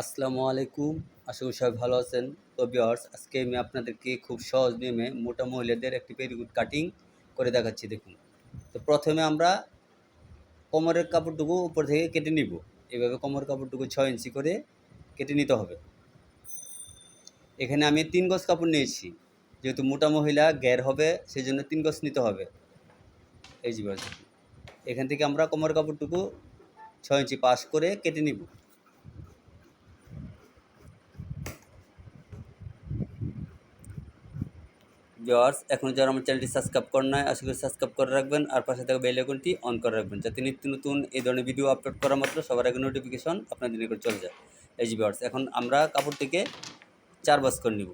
আসসালামু আলাইকুম। আশা করি সবাই ভালো আছেন। তো বিয়ার্স আজকে আমি আপনাদেরকে খুব সহজ নিয়মে মোটা মহিলাদের একটি পেরিকুট কাটিং করে দেখাচ্ছি, দেখুন। তো প্রথমে আমরা কোমরের কাপড়টুকু উপর থেকে কেটে নিব। এভাবে কোমর কাপড়টুকু ছয় ইঞ্চি করে কেটে নিতে হবে। এখানে আমি তিন গজ কাপড় নিয়েছি। যেহেতু মোটা মহিলা গ্যার হবে সেই জন্য তিন গজ নিতে হবে। এই যে এখান থেকে আমরা কোমর কাপড়টুকু ছয় ইঞ্চি পাশ করে কেটে নিব। ভিওয়ার্স এখন যারা আমার চ্যানেলটি সাবস্ক্রাইব করেন নাই আশা করি সাবস্ক্রাইব করে রাখবেন আর পাশে থাকা বেল আইকনটি অন করে রাখবেন যাতে নিত্য নতুন এই ধরনের ভিডিও আপলোড করা মাত্র সবার আগে নোটিফিকেশন আপনাদের নিকট চলে যায়। এই যে ভিওয়ার্স এখন আমরা কাপড়টিকে চার বাস করে নিব।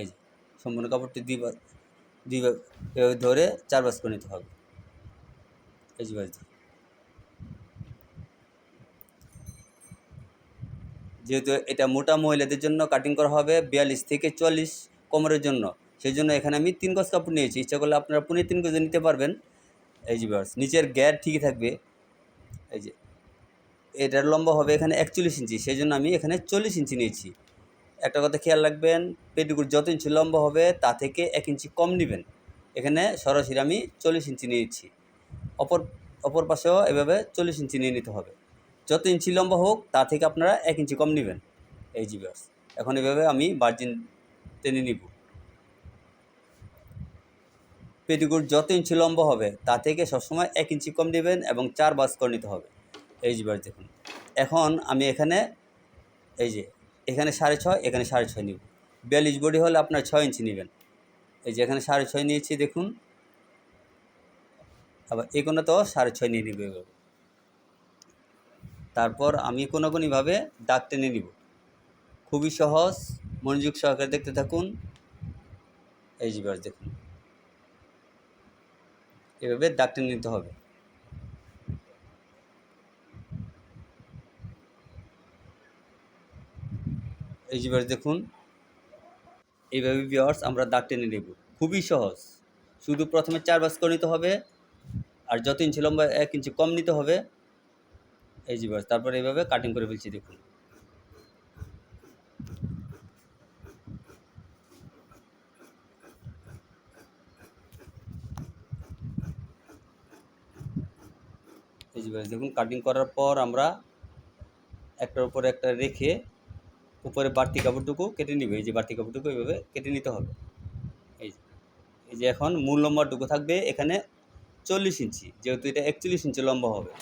এই যে সম্পূর্ণ কাপড়টি দুই বা দুই এভাবে ধরে চার বাস করে নিতে হবে। এই যে ভিউয়ার্স, যেহেতু এটা মোটা মহিলাদের জন্য কাটিং করা হবে বিয়াল্লিশ থেকে চুয়াল্লিশ কোমরের জন্য। সেই জন্য এখানে আমি তিন গজ কাপড় নিয়েছি। ইচ্ছা করলে আপনারা পনেরো তিন গজে নিতে পারবেন। এই যে বাস নিচের গ্যার ঠিকই থাকবে। এই যে এটার লম্বা হবে এখানে একচল্লিশ ইঞ্চি সেই জন্য আমি এখানে চল্লিশ ইঞ্চি নিয়েছি। একটা কথা খেয়াল রাখবেন, পেটিকুট যত ইঞ্চি লম্বা হবে, তা থেকে এক ইঞ্চি কম নেবেন। এখানে সরাসরি আমি চল্লিশ ইঞ্চি নিয়েছি। অপর অপর পাশেও এভাবে চল্লিশ ইঞ্চি নিয়ে নিতে হবে। যত ইঞ্চি লম্বা হোক, তা থেকে আপনারা এক ইঞ্চি কম নেবেন। এই জি এখন এভাবে আমি বার্জিন টেনে নিব। পেটিকুট যত ইঞ্চি লম্বা হবে, তা থেকে সবসময় এক ইঞ্চি কম নেবেন এবং চার বাস করে নিতে হবে। এই যে দেখুন, এখন আমি এখানে, এই যে এখানে সাড়ে ছয়, এখানে সাড়ে ছয় নিব। বিয়াল্লিশ বডি হলে আপনার ছয় ইঞ্চি নেবেন। এই যে এখানে সাড়ে ছয় নিয়েছি, দেখুন। আবার এই কোনো তো সাড়ে ছয় নিয়ে নিবে তারপর আমি কোনো কোনোভাবে দাগ টেনে নিব। খুবই সহজ, মনোযোগ সহকারে দেখতে থাকুন। এই যে দেখুন। এভাবে দাগ টেনে নিতে হবে। এই যে দেখুন, এইভাবে বিয়ার্স আমরা দাগ টেনে নেব। খুবই সহজ। শুধু প্রথমে চার বাস করে নিতে হবে, আর যত ইঞ্চি লম্বা এক ইঞ্চি কম নিতে হবে। এই যে তারপরে এইভাবে কাটিং করে ফেলছি, দেখুন। যে বাস দেখুন কাটিং করার পর আমরা একটার উপরে একটা রেখে উপরে বাড়তি কাপড়টুকু কেটে নিবে। এই যে বাড়তি কাপড়টুকু এইভাবে কেটে নিতে হবে। এই যে এই যে এখন মূল লম্বাটুকু থাকবে এখানে চল্লিশ ইঞ্চি, যেহেতু এটা একচল্লিশ ইঞ্চি লম্বা হবে।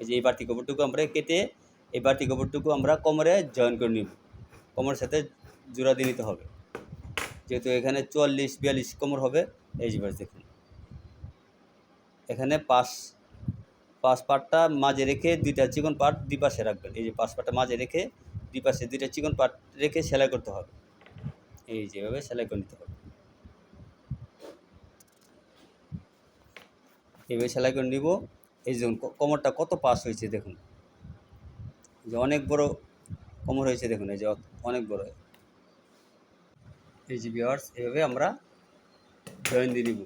এই যে এই বাড়তি কাপড়টুকু আমরা কেটে এই বাড়তি কাপড়টুকু আমরা কোমরে জয়েন করে নিব। কোমরের সাথে জোড়া দিয়ে নিতে হবে। যেহেতু এখানে চুয়াল্লিশ, বিয়াল্লিশ কোমর হবে, এই যে দেখুন। এখানে পাশ পাঁচ পাটটা মাঝে রেখে দুইটা চিকন পাট দুই পাশে রাখবেন। এই যে পাঁচ পাটটা মাঝে রেখে দুই পাশে দুইটা চিকন পাট রেখে সেলাই করতে হবে। এই যেভাবে সেলাই করে নিতে হবে। এইভাবে সেলাই করে নিব। এই যে কোমরটা কত পাস হয়েছে দেখুন। যে অনেক বড় কোমর হয়েছে দেখুন, এই যে অনেক বড়। এই যে বিয়ার্স এভাবে আমরা জয়েন দিয়ে নিব।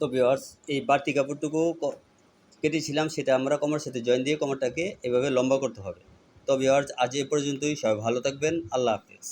তো ভিওয়ার্স এই বাড়তি কাপড়টুকু কেটেছিলাম, সেটা আমরা কোমরের সাথে জয়েন দিয়ে কোমরটাকে এভাবে লম্বা করতে হবে। তো ভিওয়ার্স আজ এ পর্যন্তই। সবাই ভালো থাকবেন। আল্লাহ হাফেজ।